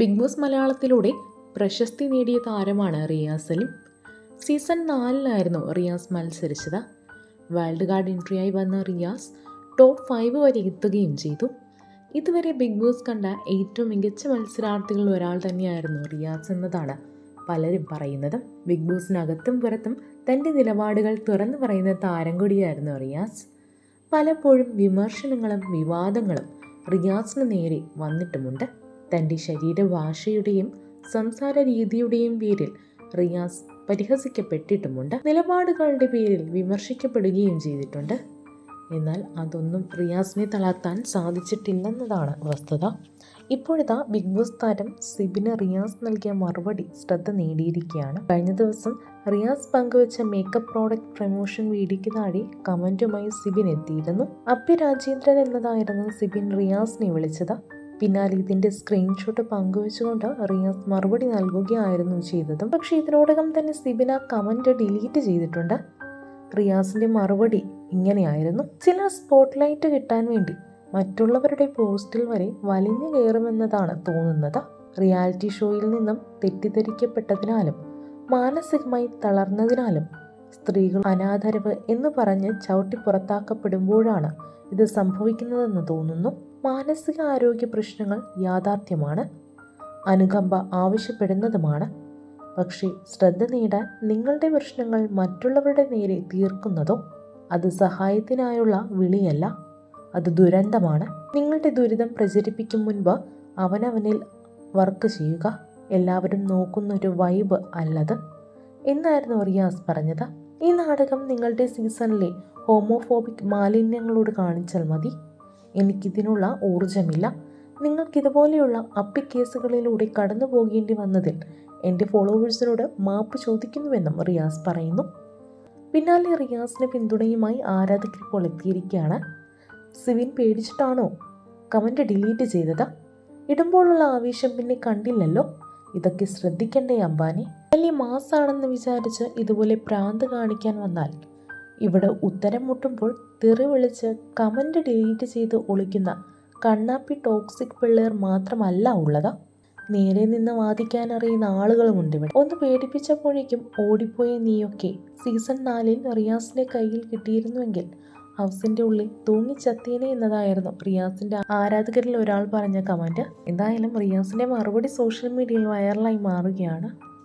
Big boss മലയാളത്തിലൂടെ പ്രശസ്തി നേടിയ താരമാണ് റിയാസ് സലിം. സീസൺ നാലിലായിരുന്നു റിയാസ് മത്സരിച്ചത്. വൈൽഡ് കാർഡ് എൻട്രിയായി വന്ന റിയാസ് ടോപ്പ് ഫൈവ് വരെ എത്തുകയും ചെയ്തു. ഇതുവരെ ബിഗ് ബോസ് കണ്ട ഏറ്റവും മികച്ച മത്സരാർത്ഥികളിൽ ഒരാൾ തന്നെയായിരുന്നു റിയാസ് എന്നതാണ് പലരും പറയുന്നത്. ബിഗ് ബോസിനകത്തും പുറത്തും തന്റെ നിലപാടുകൾ തുറന്നു പറയുന്ന താരം കൂടിയായിരുന്നു റിയാസ്. പലപ്പോഴും വിമർശനങ്ങളും വിവാദങ്ങളും റിയാസിന് നേരെ വന്നിട്ടുമുണ്ട്. തന്റെ ശരീരഭാഷയുടെയും സംസാര രീതിയുടെയും പേരിൽ റിയാസ് പരിഹസിക്കപ്പെട്ടിട്ടുമുണ്ട്. നിലപാടുകളുടെ പേരിൽ വിമർശിക്കപ്പെടുകയും ചെയ്തിട്ടുണ്ട്. എന്നാൽ അതൊന്നും റിയാസിനെ തളർത്താൻ സാധിച്ചിട്ടില്ലെന്നതാണ് വസ്തുത. ഇപ്പോഴിതാ ബിഗ് ബോസ് താരം സിബിന് റിയാസ് നൽകിയ മറുപടി ശ്രദ്ധ നേടിയിരിക്കുകയാണ്. കഴിഞ്ഞ ദിവസം റിയാസ് പങ്കുവച്ച മേക്കപ്പ് പ്രോഡക്റ്റ് പ്രൊമോഷൻ വീഡിയോയ്ക്ക് താഴെ കമന്റുമായി സിബിൻ എത്തിയിരുന്നു. അഭ്യ രാജേന്ദ്രൻ എന്നതായിരുന്നു സിബിൻ റിയാസിനെ വിളിച്ചത്. പിന്നാലെ ഇതിന്റെ സ്ക്രീൻഷോട്ട് പങ്കുവെച്ചുകൊണ്ട് റിയാസ് മറുപടി നൽകുകയായിരുന്നു ചെയ്തത്. പക്ഷേ ഇതിനോടകം തന്നെ സിബിന കമന്റ് ഡിലീറ്റ് ചെയ്തിട്ടുണ്ട്. റിയാസിന്റെ മറുപടി ഇങ്ങനെയായിരുന്നു. ചില സ്പോട്ട്ലൈറ്റ് കിട്ടാൻ വേണ്ടി മറ്റുള്ളവരുടെ പോസ്റ്റിൽ വരെ വലിഞ്ഞു കയറുമെന്നതാണ് തോന്നുന്നത്. റിയാലിറ്റി ഷോയിൽ നിന്നും തെറ്റിദ്ധരിക്കപ്പെട്ടതിനാലും മാനസികമായി തളർന്നതിനാലും സ്ത്രീകൾ അനാദരവ് എന്ന് പറഞ്ഞ് ചവിട്ടി പുറത്താക്കപ്പെടുമ്പോഴാണ് ഇത് സംഭവിക്കുന്നതെന്ന് തോന്നുന്നു. മാനസിക ആരോഗ്യ പ്രശ്നങ്ങൾ യാഥാർത്ഥ്യമാണ്. അനുകമ്പ ആവശ്യപ്പെടുന്നതുമാണ്. പക്ഷേ ശ്രദ്ധ നേടാൻ നിങ്ങളുടെ പ്രശ്നങ്ങൾ മറ്റുള്ളവരുടെ നേരെ തീർക്കുന്നതോ അത് സഹായത്തിനായുള്ള വിളിയല്ല. അത് ദുരന്തമാണ്. നിങ്ങളുടെ ദുരിതം പ്രചരിപ്പിക്കും മുൻപ് അവനവനിൽ വർക്ക് ചെയ്യുക. എല്ലാവരും നോക്കുന്ന ഒരു വൈബ് അല്ലത്. എന്നായിരുന്നു റിയാസ് പറഞ്ഞത്. ഈ നാടകം നിങ്ങളുടെ സീസണിലെ ഹോമോഫോബിക് മാലിന്യങ്ങളോട് കാണിച്ചാൽ മതി. എനിക്കിതിനുള്ള ഊർജമില്ല നിങ്ങൾക്കിതുപോലെയുള്ള അപ്പിക്കേസുകളിലൂടെ കടന്നു പോകേണ്ടി വന്നതിൽ എന്റെ ഫോളോവേഴ്സിനോട് മാപ്പ് ചോദിക്കുന്നുവെന്നും റിയാസ് പറയുന്നു. പിന്നാലെ റിയാസിന് പിന്തുണയുമായി ആരാധകർ ഇപ്പോൾ എത്തിയിരിക്കുകയാണ്. സിവിൻ പേടിച്ചിട്ടാണോ കമന്റ് ഡിലീറ്റ് ചെയ്തത്? ഇടുമ്പോഴുള്ള ആവേശം പിന്നെ കണ്ടില്ലല്ലോ. ഇതൊക്കെ ശ്രദ്ധിക്കണ്ടേ അംബാനി? വലിയ മാസാണെന്ന് വിചാരിച്ച് ഇതുപോലെ പ്രാന്ത് കാണിക്കാൻ വന്നാൽ ഇവിടെ ഉത്തരം മുട്ടുമ്പോൾ തെറി വിളിച്ച് കമന്റ് ഡിലീറ്റ് ചെയ്ത് ഒളിക്കുന്ന കണ്ണാപ്പി ടോക്സിക് പിള്ളേർ മാത്രമല്ല ഉള്ളത്. നേരെ നിന്ന് വാദിക്കാൻ അറിയുന്ന ആളുകളുമുണ്ട് ഇവിടെ. ഒന്ന് പേടിപ്പിച്ചപ്പോഴേക്കും ഓടിപ്പോയ നീയൊക്കെ സീസൺ നാലിൽ റിയാസിന്റെ കയ്യിൽ കിട്ടിയിരുന്നുവെങ്കിൽ ഹൗസിന്റെ ഉള്ളിൽ തൂങ്ങിച്ചത്തേനെ എന്നതായിരുന്നു റിയാസിന്റെ ആരാധകരിൽ ഒരാൾ പറഞ്ഞ കമന്റ് എന്തായാലും റിയാസിന്റെ മറുപടി സോഷ്യൽ മീഡിയയിൽ വൈറലായി മാറുകയാണ്.